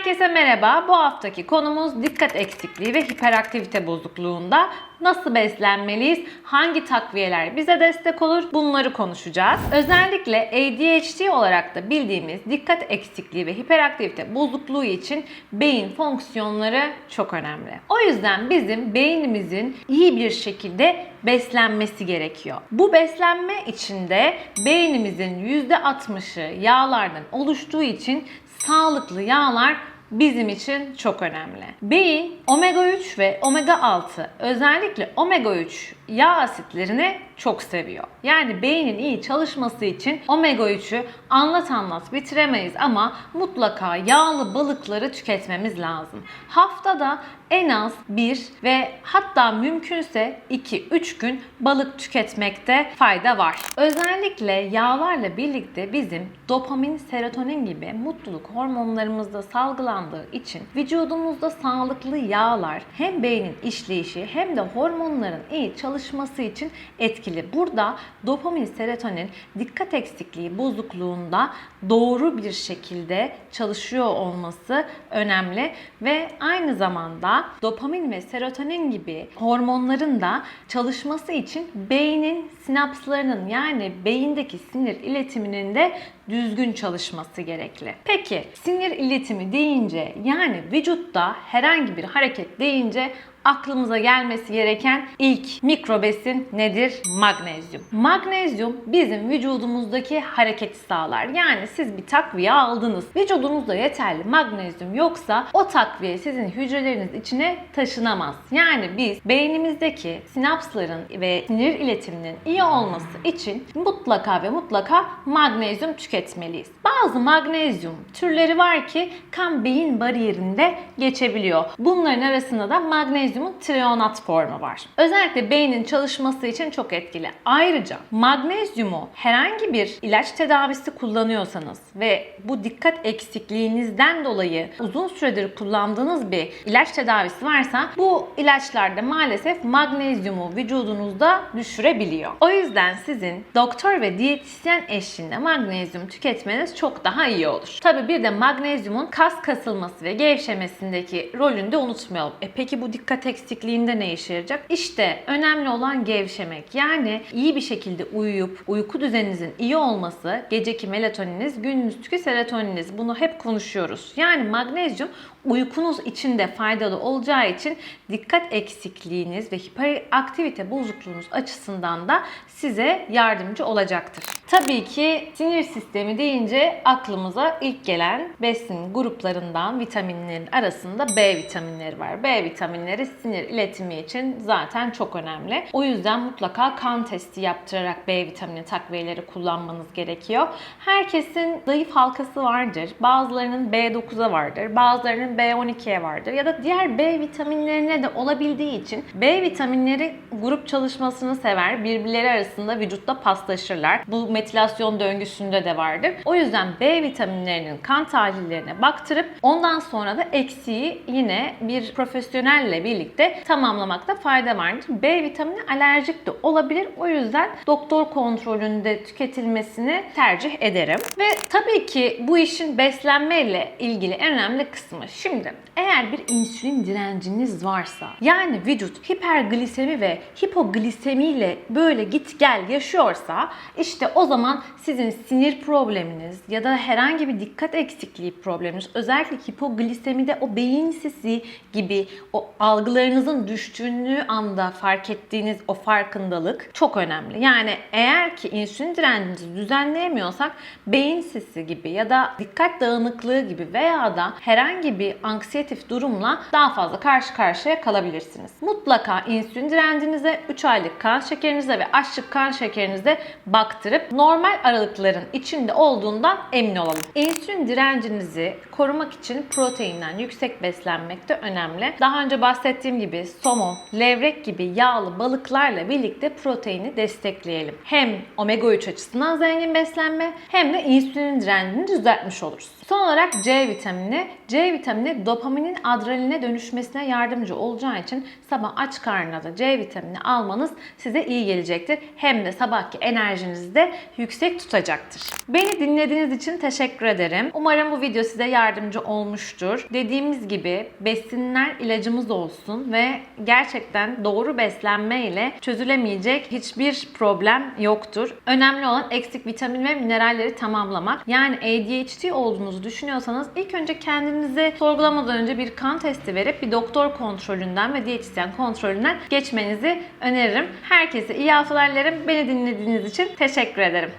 Herkese merhaba. Bu haftaki konumuz dikkat eksikliği ve hiperaktivite bozukluğunda nasıl beslenmeliyiz? Hangi takviyeler bize destek olur? Bunları konuşacağız. Özellikle ADHD olarak da bildiğimiz dikkat eksikliği ve hiperaktivite bozukluğu için beyin fonksiyonları çok önemli. O yüzden bizim beynimizin iyi bir şekilde beslenmesi gerekiyor. Bu beslenme içinde beynimizin %60'ı yağlardan oluştuğu için sağlıklı yağlar bizim için çok önemli. Beyin omega 3 ve omega 6 özellikle omega 3 yağ asitlerini çok seviyor. Yani beynin iyi çalışması için omega 3'ü anlat anlat bitiremeyiz ama mutlaka yağlı balıkları tüketmemiz lazım. Haftada en az 1 ve hatta mümkünse 2-3 gün balık tüketmekte fayda var. Özellikle yağlarla birlikte bizim dopamin, serotonin gibi mutluluk hormonlarımızda salgılandığı için vücudumuzda sağlıklı yağlar hem beynin işleyişi hem de hormonların iyi çalışması için etkili. Burada dopamin, serotonin dikkat eksikliği bozukluğunda doğru bir şekilde çalışıyor olması önemli ve aynı zamanda dopamin ve serotonin gibi hormonların da çalışması için beynin sinapslarının yani beyindeki sinir iletiminin de düzgün çalışması gerekli. Peki sinir iletimi deyince yani vücutta herhangi bir hareket deyince aklımıza gelmesi gereken ilk mikrobesin nedir? Magnezyum. Magnezyum bizim vücudumuzdaki hareketi sağlar. Yani siz bir takviye aldınız. Vücudunuzda yeterli magnezyum yoksa o takviye sizin hücreleriniz içine taşınamaz. Yani biz beynimizdeki sinapsların ve sinir iletiminin iyi olması için mutlaka ve mutlaka magnezyum tüketmeliyiz. Bazı magnezyum türleri var ki kan beyin bariyerinde geçebiliyor. Bunların arasında da magnezyumun trionat formu var. Özellikle beynin çalışması için çok etkili. Ayrıca magnezyumu herhangi bir ilaç tedavisi kullanıyorsanız ve bu dikkat eksikliğinizden dolayı uzun süredir kullandığınız bir ilaç tedavisi varsa bu ilaçlarda maalesef magnezyumu vücudunuzda düşürebiliyor. O yüzden sizin doktor ve diyetisyen eşliğinde magnezyum tüketmeniz çok daha iyi olur. Tabi bir de magnezyumun kas kasılması ve gevşemesindeki rolünü de unutmayalım. E peki bu dikkat eksikliğinde ne işe yarayacak? İşte önemli olan gevşemek. Yani iyi bir şekilde uyuyup uyku düzeninizin iyi olması, geceki melatoniniz, gündüzki serotoniniz. Bunu hep konuşuyoruz. Yani magnezyum uykunuz için de faydalı olacağı için dikkat eksikliğiniz ve hiperaktivite bozukluğunuz açısından da size yardımcı olacaktır. Tabii ki sinir sistemi deyince aklımıza ilk gelen besin gruplarından vitaminlerin arasında B vitaminleri var. B vitaminleri sinir iletimi için zaten çok önemli. O yüzden mutlaka kan testi yaptırarak B vitamini takviyeleri kullanmanız gerekiyor. Herkesin zayıf halkası vardır. Bazılarının B9'a vardır. Bazılarının B12'ye vardır. Ya da diğer B vitaminlerine de olabildiği için B vitaminleri grup çalışmasını sever. Birbirleri arasında vücutta paslaşırlar. Bu metilasyon döngüsünde de vardır. O yüzden B vitaminlerinin kan tahlillerine baktırıp ondan sonra da eksiği yine bir profesyonelle birlikte tamamlamakta fayda vardır. B vitamini alerjik de olabilir. O yüzden doktor kontrolünde tüketilmesini tercih ederim. Ve tabii ki bu işin beslenmeyle ilgili en önemli kısmı. Şimdi eğer bir insülin direnciniz varsa yani vücut hiperglisemi ve hipoglisemiyle böyle git gel yaşıyorsa işte o zaman sizin sinir probleminiz ya da herhangi bir dikkat eksikliği probleminiz özellikle hipoglisemide o beyin sisi gibi o algılarınızın düştüğünü anda fark ettiğiniz o farkındalık çok önemli. Yani eğer ki insülin direncinizi düzenleyemiyorsak beyin sisi gibi ya da dikkat dağınıklığı gibi veya da herhangi bir anksiyetif durumla daha fazla karşı karşıya kalabilirsiniz. Mutlaka insülin direncinize 3 aylık kan şekerinize ve açlık kan şekerinize baktırıp normal aralıkların içinde olduğundan emin olalım. İnsülin direncinizi korumak için proteinden yüksek beslenmek de önemli. Daha önce bahsettiğim gibi somon, levrek gibi yağlı balıklarla birlikte proteini destekleyelim. Hem omega 3 açısından zengin beslenme hem de insülin direncini düzeltmiş oluruz. Son olarak C vitamini. C vitamini dopaminin adrenaline dönüşmesine yardımcı olacağı için sabah aç karnına da C vitamini almanız size iyi gelecektir. Hem de sabahki enerjinizi de yüksek tutacaktır. Beni dinlediğiniz için teşekkür ederim. Umarım bu video size yardımcı olmuştur. Dediğimiz gibi besinler ilacımız olsun ve gerçekten doğru beslenme ile çözülemeyecek hiçbir problem yoktur. Önemli olan eksik vitamin ve mineralleri tamamlamak. Yani ADHD olduğunuzu düşünüyorsanız ilk önce kendinizi sorgulamadan önce bir kan testi verip bir doktor kontrolünden ve diyetisyen kontrolünden geçmenizi öneririm. Herkese iyi haftalar dilerim. Beni dinlediğiniz için teşekkür ederim.